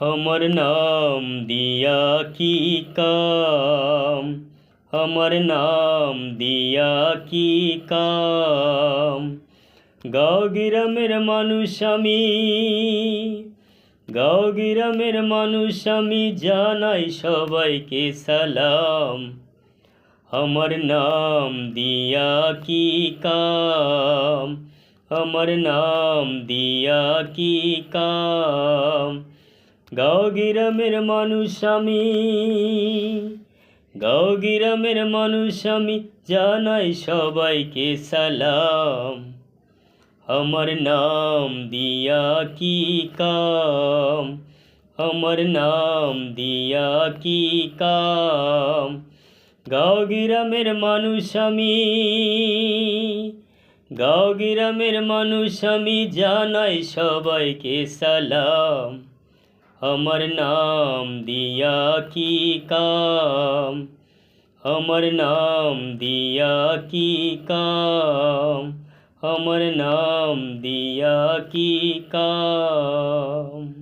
আমার নাম দিয়া কি কাম আমার নাম দিয়া কি কাম গাঁও গ্রামের মানুষ আমি গাঁও গ্রামের মানুষ আমি জানাই সবাইকে সালাম আমার নাম দিয়া কি কাম আমার নাম দিয়া কি কাম গাঁও গ্রামের মানুষ আমি গাঁও গ্রামের মানুষ আমি জানাই সবাইকে সালাম। আমার নাম দিয়া কি কাম? আমার নাম দিয়া কি কাম? গাও গ্রামের মানুষ আমি গাও গ্রামের মানুষ আমি জানাই সবাইকে সালাম। আমার নাম দিয়া কি কাম আমার নাম দিয়া কি কাম আমার নাম দিয়া কি কাম